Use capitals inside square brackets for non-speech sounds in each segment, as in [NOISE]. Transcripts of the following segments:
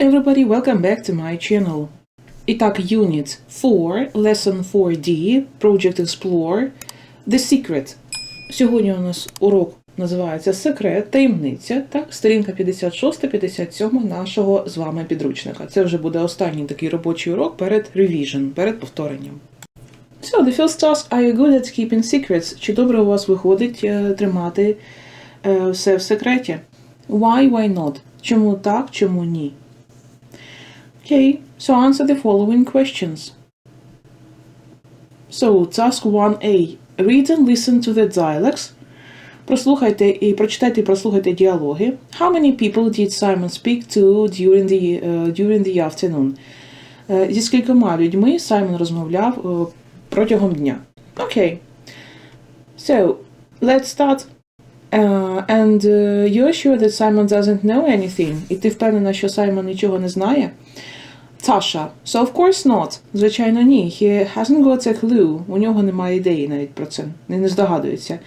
everybody, welcome back to my channel. Итак, Unit 4, Lesson 4D, Project Explore, The Secret. Сьогодні у нас урок називається Секрет, таємниця, так, сторінка 56-57 нашого з вами підручника. Це вже буде останній такий робочий урок перед revision, перед повторенням. So, the first task, are you good at keeping secrets? Чи добре у вас виходить е, тримати е, все в секреті? Why, why not? Чому так, чому ні? Okay, so answer the following questions. So, task 1a. Read and listen to the dialects. Прослухайте і прочитайте і прослухайте діалоги. How many people did Simon speak to during the, uh, during the afternoon? Е, Зі скількома людьми Саймон розмовляв е, протягом дня. Окей. So, let's start. Uh, and uh, you're sure that Simon doesn't know anything? І ти впевнена, що Саймон нічого не знає? Tasha. So of course not. Звичайно, ні. He hasn't got a clue. У нього немає ідеї навіть про це. Він не здогадується.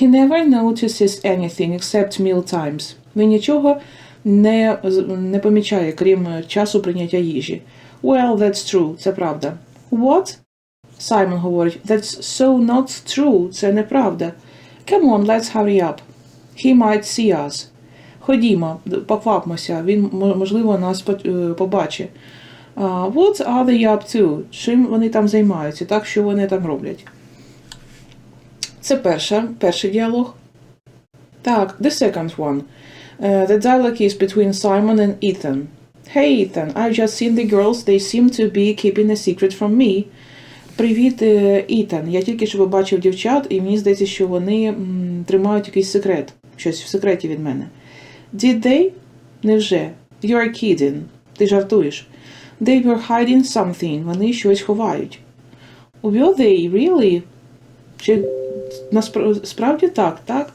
He never notices anything except meal times. Він нічого не, не помічає, крім часу прийняття їжі. Well, that's true. Це правда. What? Саймон говорить. That's so not true. Це неправда. Come on, let's hurry up. He might see us. Ходімо, поквапмося, він, мо- можливо, нас по- е, побачить. Uh, what are they up to? Чим вони там займаються? Так, що вони там роблять? Це перша, перший діалог. Так, the second one. Uh, the dialogue is between Simon and Ethan. Hey Ethan, I've just seen the girls. They seem to be keeping a secret from me. Привіт, е, Ітан. Я тільки що побачив дівчат, і мені здається, що вони тримають якийсь секрет. Щось в секреті від мене. Did they? Невже? You're kidding. Ти жартуєш. They were hiding something. Вони щось ховають. Were they really? Чи наспра- справді так, так?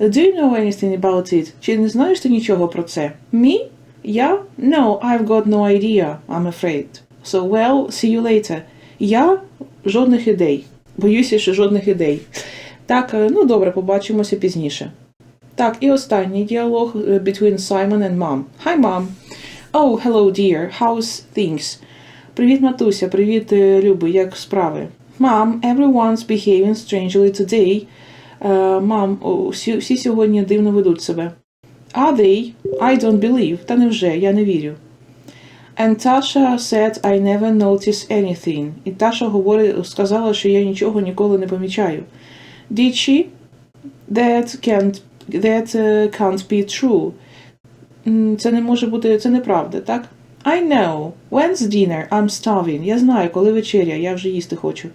Do you know anything about it? Чи не знаєш ти нічого про це? Me? Я? No, I've got no idea, I'm afraid. So, well, see you later. Я? Жодних ідей. Боюся, що жодних ідей. Так, е, ну добре, побачимося пізніше. Так, і останній діалог е, between Simon and Mom. Hi, Mom. Oh, hello, dear. How's things? Привіт, матуся. Привіт, е, Люби. Як справи? Mom, everyone's behaving strangely today. Е, Мам, всі сьогодні дивно ведуть себе. Are they? I don't believe. Та невже, я не вірю. And Tasha said I never noticed anything. І Таша говорить, сказала, що я нічого ніколи не помічаю. Did she? That can't, that uh, can't be true. Це не може бути, це неправда, так? I know. When's dinner? I'm starving. Я знаю, коли вечеря, я вже їсти хочу.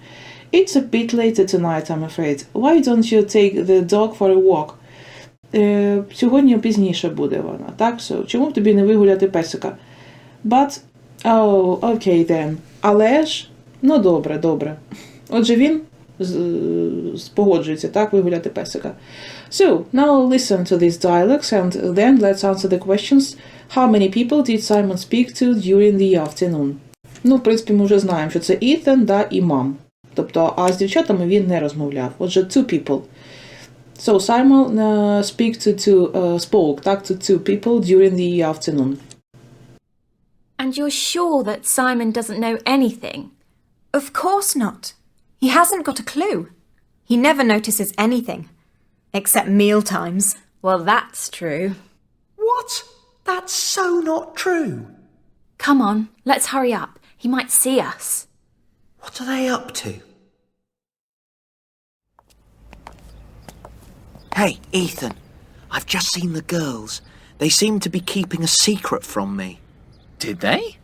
It's a bit later tonight, I'm afraid. Why don't you take the dog for a walk? Е, сьогодні пізніше буде вона, так? So, чому б тобі не вигуляти песика? But, oh, okay then. Але ж, ну добре, добре. Отже, він спогоджується, так, вигуляти песика. So, now listen to these dialogues and then let's answer the questions. How many people did Simon speak to during the afternoon? Ну, в принципі, ми вже знаємо, що це Ethan, да, і мам. Тобто, а з дівчатами він не розмовляв. Отже, two people. So, Simon uh, speak to two, uh, spoke, так, to two people during the afternoon. And you're sure that Simon doesn't know anything? Of course not. He hasn't got a clue. He never notices anything. Except meal times. Well, that's true. What? That's so not true. Come on, let's hurry up. He might see us. What are they up to? Hey, Ethan. I've just seen the girls. They seem to be keeping a secret from me. Did they?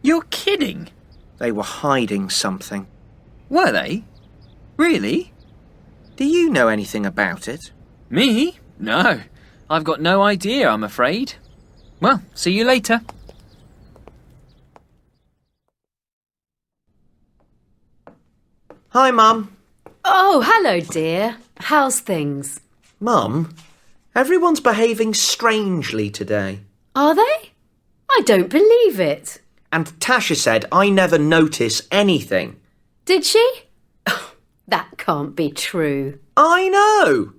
You're kidding. They were hiding something. Were they? Really? Do you know anything about it? Me? No. I've got no idea, I'm afraid. Well, see you later. Hi, Mum. Oh, hello, dear. How's things? Mum, everyone's behaving strangely today. Are they? I don't believe it. And Tasha said I never notice anything. Did she? that can't be true. I know.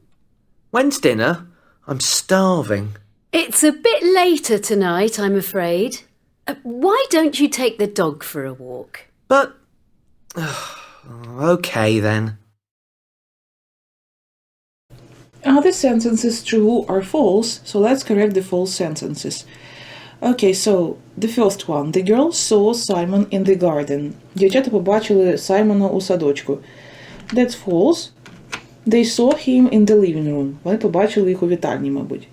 When's dinner? I'm starving. It's a bit later tonight, I'm afraid. Uh, why don't you take the dog for a walk? But. [SIGHS] okay then. Are the sentences true or false? So let's correct the false sentences. Okay, so the first one. The girls saw Simon in the garden. Дівчата побачили Саймона у садочку. That's false. They saw him in the living room. Вони побачили їх у вітальні, мабуть.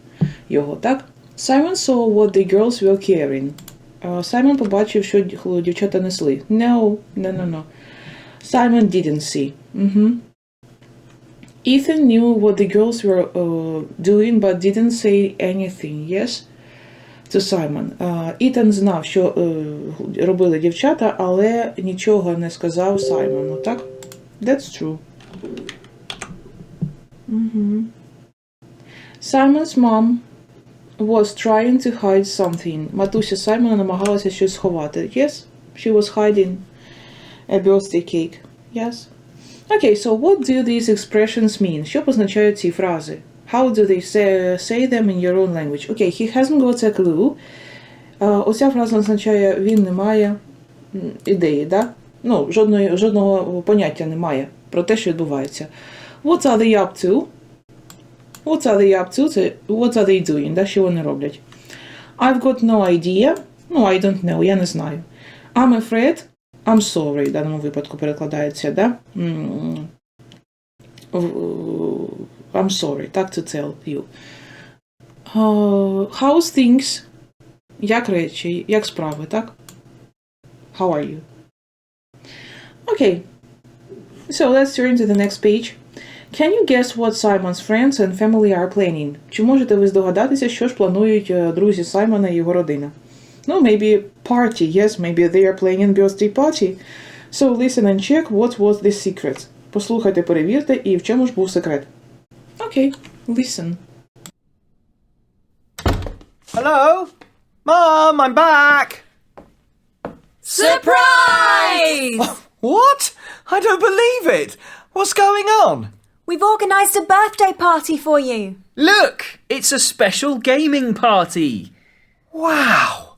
Його, так? Simon saw what the girls were carrying. Uh, Simon побачив, що ді- дівчата несли. No, no, no, no. Simon didn't see. Угу. Ethan knew what the girls were uh, doing, but didn't say anything. Yes? Simon. Uh, Ітан знав, що uh, робили дівчата, але нічого не сказав Саймону, так? That's true. Мгм. Simon's mom was trying to hide something. Матуся Саймона намагалася щось сховати. Yes, she was hiding a birthday cake. Yes. Okay, so what do these expressions mean? Що позначають ці фрази? How do they say, say them in your own language? Окей, Okay, he hasn't got a clue. Uh, оця фраза означає він не має ідеї, да? Ну, жодної, жодного поняття немає про те, що відбувається. What are they up to? What are they up to? Це what are they doing? Да, що вони роблять? I've got no idea. Ну, no, I don't know, я не знаю. I'm afraid. I'm sorry в даному випадку перекладається, да? М, в- I'm sorry, так to tell you. Uh, how's things? Як речі, як справи, так? How are you? Okay. So let's turn to the next page. Can you guess what Simon's friends and family are planning? Чи можете ви здогадатися, що ж планують е, друзі Саймона і його родина? No, maybe party. Yes, maybe they are planning birthday party. So listen and check what was the secret. Послухайте, перевірте, і в чому ж був секрет. Okay, listen. Hello? Mom, I'm back! Surprise! What? I don't believe it! What's going on? We've organised a birthday party for you. Look! It's a special gaming party. Wow!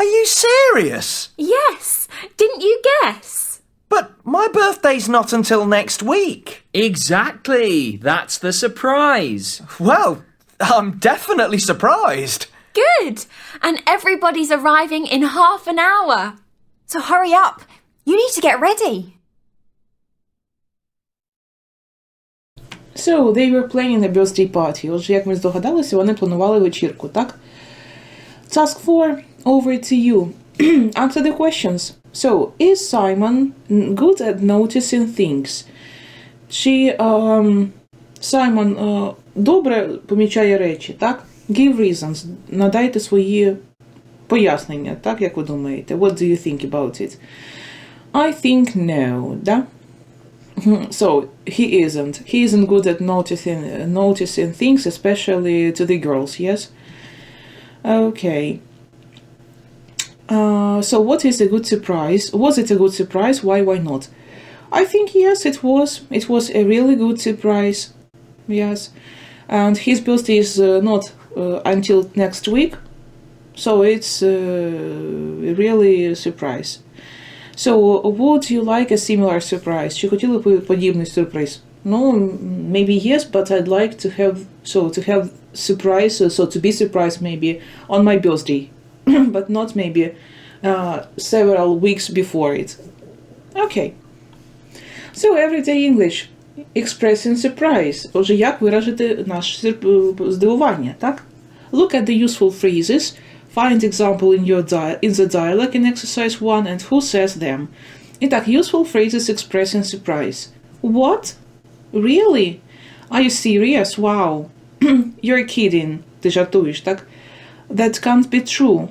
Are you serious? Yes! Didn't you guess? But my birthday's not until next week. Exactly. That's the surprise. Well, I'm definitely surprised. Good! And everybody's arriving in half an hour. So hurry up. You need to get ready. So, they were planning a birthday party. Отже, як ми здогадалися, вони планували вечірку, так? Task 4, over to you. [CLEARS THROAT] Answer the questions. So, is Simon good at noticing things? Чи um, Саймон uh, добре помічає речі, так? Give reasons. Надайте свої пояснення, так, як ви думаєте? What do you think about it? I think no, да? [CLEARS THROAT] So he isn't. He isn't good at noticing noticing things, especially to the girls. Yes. Okay. Uh, so what is a good surprise? Was it a good surprise? Why? Why not? I think yes, it was. It was a really good surprise. Yes, and his birthday is uh, not uh, until next week, so it's uh, really a surprise. So, would you like a similar surprise? Чи хотіли б ви подібний сюрприз? No, maybe yes, but I'd like to have so to have surprise, so, so to be surprised maybe on my birthday, but [CLEARS THROAT] not maybe uh, several weeks before it. Okay. So everyday English. Expressing surprise. Отже, як виражити наше сюрп- здивування, так? Look at the useful phrases. Find example in your dia- in the dialogue in exercise 1 and who says them. Итак, useful phrases expressing surprise. What? Really? Are you serious? Wow. [CLEARS THROAT] You're kidding. Ти жартуєш, так? That can't be true.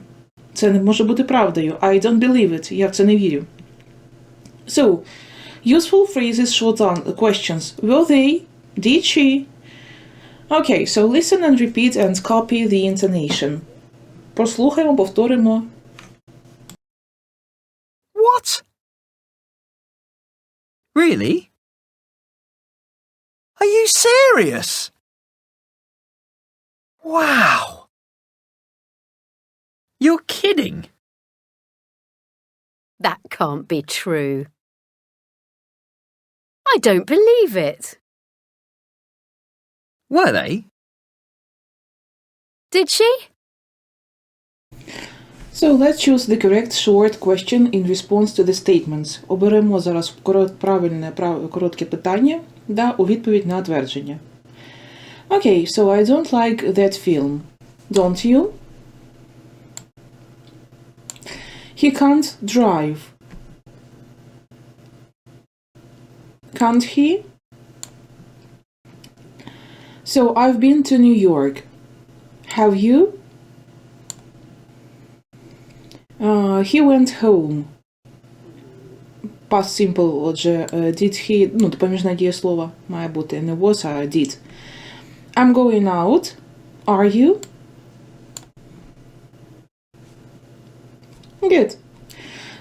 Це не може бути правдою. I don't believe it. Я в це не вірю. So, useful phrases, short on questions. Were they? Did she? Okay, so listen and repeat and copy the intonation. Прослухаємо, повторимо. What? Really? Are you serious? Wow! You're kidding. That can't be true. I don't believe it. Were they? Did she? So let's choose the correct short question in response to the statements. Оберемо зараз корот, правильне прав, коротке питання да, у відповідь на твердження. Okay, so I don't like that film. Don't you? He can't drive. Can't he? So I've been to New York. Have you? Uh, he went home. Past simple, отже, е, did he, ну, допоміжне дієслово має бути не was, а did. I'm going out. Are you? Good.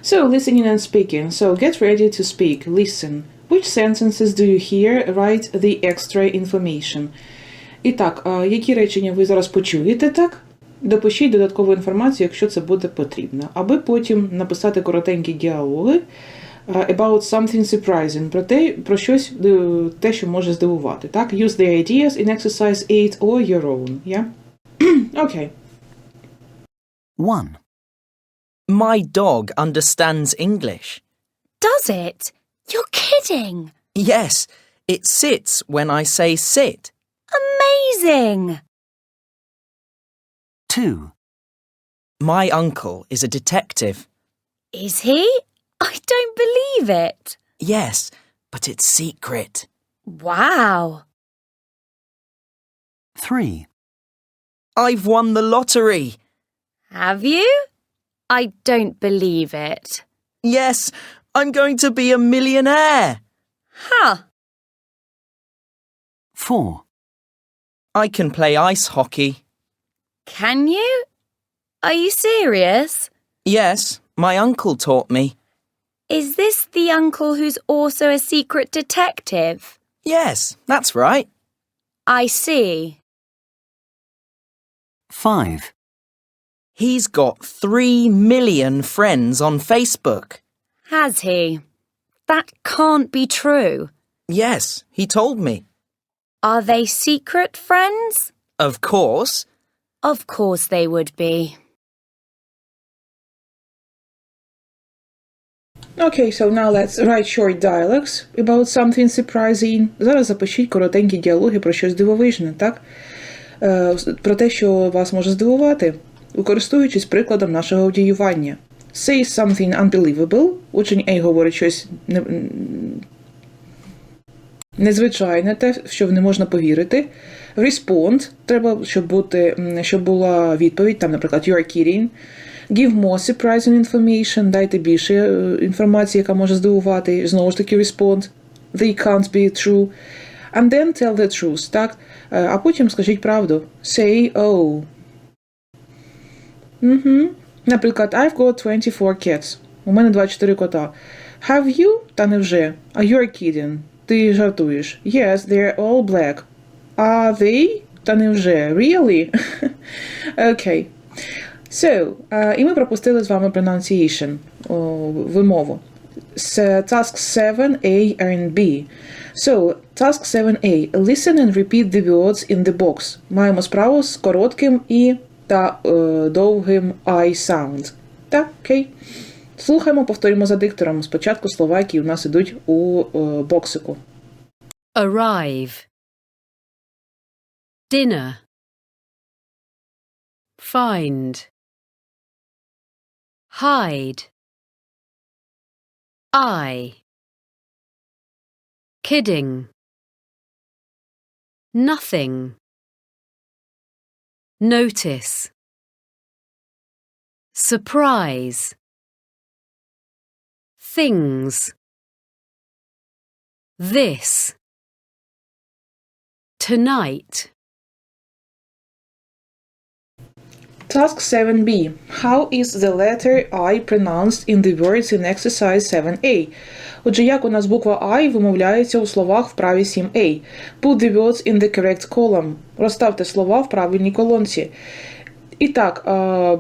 So, listening and speaking. So, get ready to speak. Listen. Which sentences do you hear? Write the extra information. І так, які речення ви зараз почуєте, так? Допишіть додаткову інформацію, якщо це буде потрібно, аби потім написати коротенькі діалоги about something surprising, про те, про щось, е, те, що може здивувати. Так? Use the ideas in exercise 8 or your own. Yeah? okay. 1. My dog understands English. Does it? You're kidding! Yes, it sits when I say sit. Amazing! 2. My uncle is a detective. Is he? I don't believe it. Yes, but it's secret. Wow. 3. I've won the lottery. Have you? I don't believe it. Yes, I'm going to be a millionaire. Huh. 4. I can play ice hockey. Can you? Are you serious? Yes, my uncle taught me. Is this the uncle who's also a secret detective? Yes, that's right. I see. 5. He's got three million friends on Facebook. Has he? That can't be true. Yes, he told me. Are they secret friends? Of course. Of course they would be. Okay, so now let's write short dialogues about something surprising. Зараз запишіть коротенькі діалоги про щось дивовижне, так? Е, про те, що вас може здивувати, Використовуючись прикладом нашого авдіювання. Say something unbelievable. Учень A говорить щось не, незвичайне, те, що не можна повірити. Respond. Треба, щоб, бути, щоб була відповідь, там, наприклад, you are kidding. Give more surprising information, дайте більше е, інформації, яка може здивувати. Знову ж таки, respond. They can't be true. And then tell the truth, так? Е, А потім скажіть правду. Say oh. Угу. Наприклад, I've got 24 cats. У мене 24 кота. Have you? Та невже? А you're kidding. Ти жартуєш. Yes, they're all black. Are they? Та невже? Really? [LAUGHS] Окей. So, е, і ми пропустили з вами pronunciation, о, вимову. З task 7a and b. So, task 7a. Listen and repeat the words in the box. Маємо справу з коротким і та е, довгим I sound. Так, окей. Слухаємо, повторюємо за диктором. Спочатку слова, які у нас ідуть у е, боксику. Arrive. Dinner. Find. Hide. I. Kidding. Nothing. Notice. Surprise. Things. This. Tonight. Task 7b. How is the letter I pronounced in the words in exercise 7a? Отже, як у нас буква I вимовляється у словах в праві 7a? Put the words in the correct column. Розставте слова в правильній колонці. І так, е,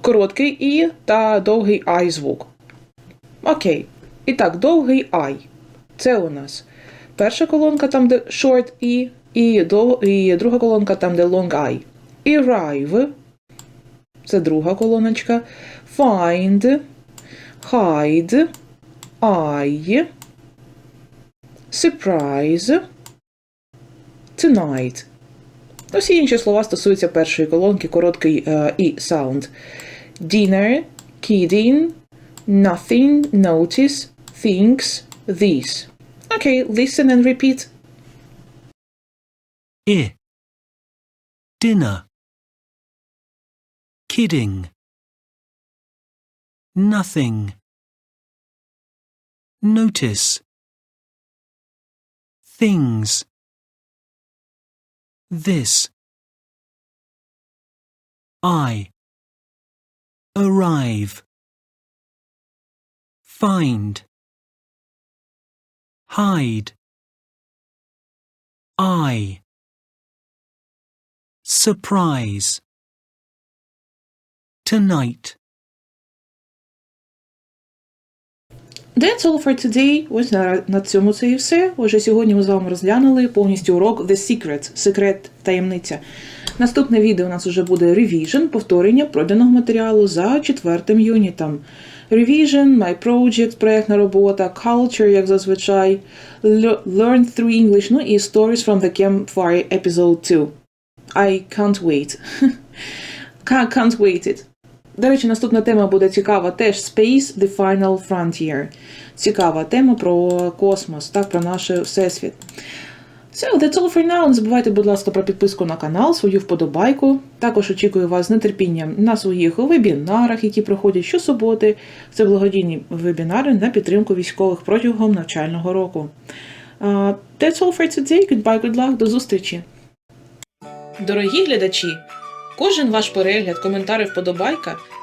короткий І та довгий I звук. Окей. І так, довгий I. Це у нас перша колонка, там, де short E, і, і друга колонка, там, де long I. Arrive. Це друга колоночка. Find. Hide. I. Surprise. Tonight. Усі інші слова стосуються першої колонки, короткий е, і sound. Dinner, kidding, nothing, notice, thinks, these. Okay, listen and repeat. I. Dinner. Kidding. Nothing. Notice. Things. This. I. Arrive. Find. Hide. I. Surprise. Tonight. That's all for today. Ось на, на цьому це і все. Отже, сьогодні ми з вами розглянули повністю урок The Secret, секрет, таємниця. Наступне відео у нас вже буде revision, повторення пройденого матеріалу за четвертим юнітом. Revision, My Project, проєктна робота, Culture, як зазвичай, Learn Through English, ну і Stories from the Campfire Episode 2. I can't wait. [LAUGHS] Can't wait it. До речі, наступна тема буде цікава теж Space The Final Frontier. Цікава тема про космос, так, про наш всесвіт. So, that's all for now. Не забувайте, будь ласка, про підписку на канал, свою вподобайку. Також очікую вас з нетерпінням на своїх вебінарах, які проходять щосуботи. Це благодійні вебінари на підтримку військових протягом навчального року. Uh, that's all for today. Goodbye, good luck. До зустрічі. Дорогі глядачі, кожен ваш перегляд, коментар вподобайка